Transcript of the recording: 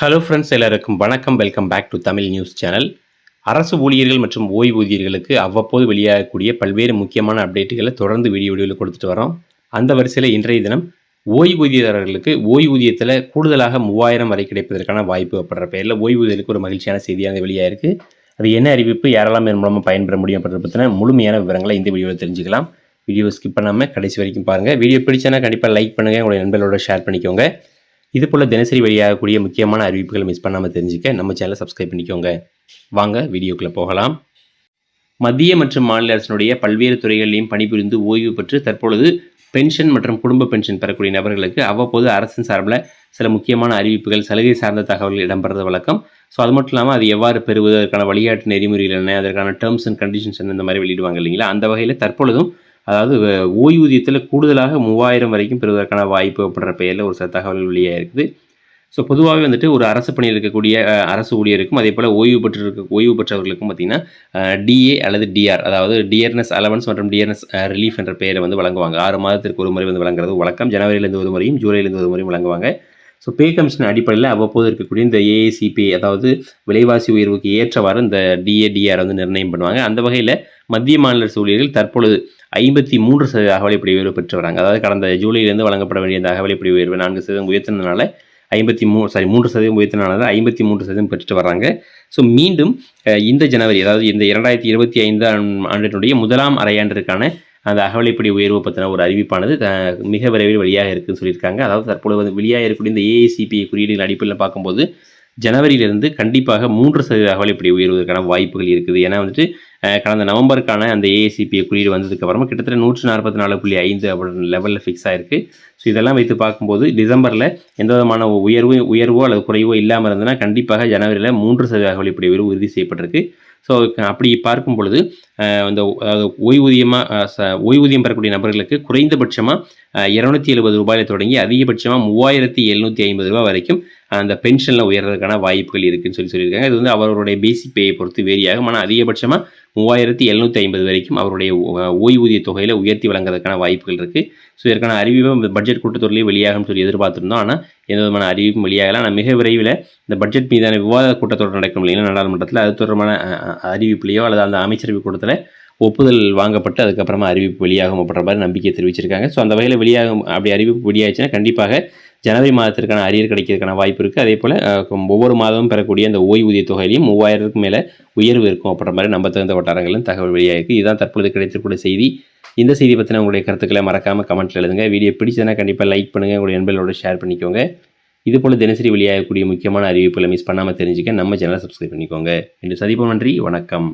Hello friends எல்லாருக்கும் வணக்கம். Welcome back to Tamil news channel அரசு ஊழியர்கள் மற்றும் ஓய்வூதியர்களுக்கு அவ்வப்போது வெளியாகக்கூடிய பல்வேறு முக்கியமான அப்டேட்டுகளை தொடர்ந்து வீடியோ வீடியோவில் கொடுத்துட்டு வரோம். அந்த வரிசையில் இன்றைய தினம் ஓய்வூதியதாரர்களுக்கு ஓய்வூதியத்தில் கூடுதலாக மூவாயிரம் வரை கிடைப்பதற்கான வாய்ப்பு அப்படின்ற பெயரில் ஓய்வூதியர்களுக்கு ஒரு மகிழ்ச்சியான செய்தியாக வெளியாயிருக்கு. அது என்ன அறிவிப்பு யாரெல்லாம் இதன் மூலமாக பயன்பெற முடியும் அப்படின்றத பற்றின முழுமையான விவரங்களை இந்த வீடியோவில் தெரிஞ்சுக்கலாம். வீடியோ ஸ்கிப் பண்ணாமல் கடைசி வரைக்கும் பாருங்கள் வீடியோ பிடிச்சனா கண்டிப்பாக லைக் பண்ணுங்கள் உங்களுடைய நண்பர்களோட ஷேர் பண்ணிக்கோங்க. இது போல் தினசரி வெளியாகக்கூடிய முக்கியமான அறிவிப்புகளை மிஸ் பண்ணாமல் தெரிஞ்சுக்க நம்ம சேனலை சப்ஸ்கிரைப் பண்ணிக்கோங்க. வாங்க வீடியோக்குள்ளே போகலாம். மத்திய மற்றும் மாநில அரசினுடைய பல்வேறு துறைகளிலையும் பணிபுரிந்து ஓய்வு பெற்று தற்பொழுது பென்ஷன் மற்றும் குடும்ப பென்ஷன் பெறக்கூடிய நபர்களுக்கு அவ்வப்போது அரசின் சார்பில் சில முக்கியமான அறிவிப்புகள் சலுகை சார்ந்த தகவல்கள் இடம்பெறது வழக்கம். ஸோ அது மட்டும் இல்லாமல் அது எவ்வாறு பெறுவது அதற்கான வழிகாட்டு நெறிமுறைகள் என்ன அதற்கான டேர்ம்ஸ் அண்ட் கண்டிஷன்ஸ் என்ன இந்த மாதிரி வெளியிடுவாங்க இல்லைங்களா? அந்த வகையில் தற்பொழுதும் அதாவது வ- ஓய்வூதியத்தில் கூடுதலாக மூவாயிரம் வரைக்கும் பெறுவதற்கான வாய்ப்பு அப்படின்ற பெயரில் ஒரு சில தகவல் வெளியாக இருக்குது. ஸோ பொதுவாகவே வந்துட்டு ஒரு அரசு பணியில் இருக்கக்கூடிய அரசு ஊழியருக்கும் அதே போல் ஓய்வு பெற்று இருக்க ஓய்வு பெற்றவர்களுக்கும் பார்த்திங்கன்னா டிஏ அல்லது டிஆர் அதாவது டியர்னஸ் அலவன்ஸ் மற்றும் டியர்னஸ் ரிலீஃப் என்ற பெயரை வந்து வழங்குவாங்க. ஆறு மாதத்திற்கு ஒரு முறை வந்து வழங்குறது வழக்கம். ஜனவரியிலேருந்து ஒரு முறையும் ஜூலைலேருந்து ஒரு முறையும் வழங்குவாங்க. ஸோ பே கமிஷன் அடிப்படையில் அவ்வப்போது இருக்கக்கூடிய இந்த ஏஏசிபி அதாவது விலைவாசி உயர்வுக்கு ஏற்றவாறு இந்த டிஏடிஆர் வந்து நிர்ணயம் பண்ணுவாங்க. அந்த வகையில் மத்திய மாநில ஊழியர்கள் தற்பொழுது ஐம்பத்தி மூன்று சதவீத அகவலைப்படி உயர்வு பெற்று வராங்க. அதாவது கடந்த ஜூலையிலேருந்து வழங்கப்பட வேண்டிய அந்த அகவலைப்படி உயர்வு நான்கு சதவீதம் உயர்த்தினதுனால ஐம்பத்தி மூ சாரி மூன்று சதவீதம் உயர்த்தினால ஐம்பத்தி மூன்று சதவீதம் பெற்றுட்டு வராங்க. ஸோ மீண்டும் இந்த ஜனவரி அதாவது இந்த இரண்டாயிரத்தி இருபத்தி ஐந்தாம் ஆண்டினுடைய முதலாம் அரையாண்டிற்கான அந்த அகவலைப்படி உயர்வு பற்றின ஒரு அறிவிப்பானது மிக விரைவில் வெளியாக இருக்குன்னு சொல்லியிருக்காங்க. அதாவது தற்பொழுது வந்து வெளியாக இருக்கக்கூடிய இந்த ஏஐசிபி குறியீடுகள் அடிப்படையில் பார்க்கும்போது ஜனவரியிலிருந்து கண்டிப்பாக மூன்று சதவீத அகவலைப்படி உயர்வதற்கான வாய்ப்புகள் இருக்குது. ஏன்னா வந்துட்டு கடந்த நவம்பருக்கான அந்த ஏஐசிபி குறியீடு வந்ததுக்கு அப்புறமா கிட்டத்தட்ட நூற்றி நாற்பத்தி நாலு புள்ளி ஐந்து அப்படின்ற லெவலில் ஃபிக்ஸ் ஆயிருக்கு. ஸோ இதெல்லாம் வைத்து பார்க்கும்போது டிசம்பரில் எந்த விதமான உயர்வு உயர்வோ அல்லது குறைவோ இல்லாமல் இருந்ததுன்னா கண்டிப்பாக ஜனவரியில் மூன்று சதவீத அகவலைப்படி உயர்வு உறுதி செய்யப்பட்டிருக்கு. ஸோ அப்படி பார்க்கும் பொழுது அந்த இந்த அதாவது ஓய்வூதியமாக ஓய்வூதியம் பெறக்கூடிய நபர்களுக்கு குறைந்தபட்சமாக இரநூத்தி எழுபது ரூபாயில் தொடங்கி அதிகபட்சமாக மூவாயிரத்தி எழுநூற்றி ஐம்பது ரூபாய் வரைக்கும் அந்த பென்ஷனில் உயர்றதுக்கான வாய்ப்புகள் இருக்குதுன்னு சொல்லி சொல்லியிருக்காங்க. இது வந்து அவருடைய பேசிக் பேயை பொறுத்து வேரியாகும். ஆகும் ஆனால் அதிகபட்சமாக மூவாயிரத்தி எழுநூற்றி ஐம்பது வரைக்கும் அவருடைய ஓ- ஓய்வூதிய தொகையில் உயர்த்தி வழங்குறதுக்கான வாய்ப்புகள் இருக்குது ஸோ இதற்கான அறிவிப்பும் பட்ஜெட் கூட்டத்தொடரிலே வெளியாகும் சொல்லி எதிர்பார்த்துருந்தோம். ஆனால் எந்த விதமான அறிவிப்பும் வெளியாகலாம் ஆனால் மிக விரைவில் இந்த பட்ஜெட் மீதான விவாத கூட்டத்தொடர் நடக்கும் இல்லைங்களா நாடாளுமன்றத்தில் அது தொடர்பான அறிவிப்புலையோ அல்லது அந்த அமைச்சரவை கூட்டத்தில் ஒப்புதல் வாங்கப்பட்டு அதுக்கப்புறமா அறிவிப்பு வெளியாகும் அப்படின்ற மாதிரி நம்பிக்கை தெரிவிச்சிருக்காங்க. ஸோ அந்த வகையில் வெளியாகும் அப்படி அறிவிப்பு வெளியாச்சுன்னா கண்டிப்பாக ஜனவரி மாதத்திற்கான அரியர் கிடைக்கிறதுக்கான வாய்ப்பு இருக்குது அதே போல் ஒவ்வொரு மாதமும் பெறக்கூடிய அந்த ஓய்வூதிய தொகையிலையும் மூவாயிரத்துக்கு மேலே உயர்வு இருக்கும் அப்படின்ற மாதிரி நம்ப தகுந்த வட்டாரங்களும் தகவல் வெளியாகிருக்கு இதுதான் தற்பொழுது கிடைத்திருக்கூடிய செய்தி. இந்த செய்தி பற்றின உங்களுடைய கருத்துக்களை மறக்காமல் கமெண்ட்டில் எழுதுங்க. வீடியோ பிடிச்சதுன்னா கண்டிப்பாக லைக் பண்ணுங்கள் உங்களுடைய நண்பர்களோட ஷேர் பண்ணிக்கோங்க. இது போல் தினசரி வெளியாகக்கூடிய முக்கியமான அறிவிப்புகளை மிஸ் பண்ணாமல் தெரிஞ்சுக்க நம்ம சேனலை சப்ஸ்கிரைப் பண்ணிக்கோங்க. என்று சதிப்போம் நன்றி. வணக்கம்.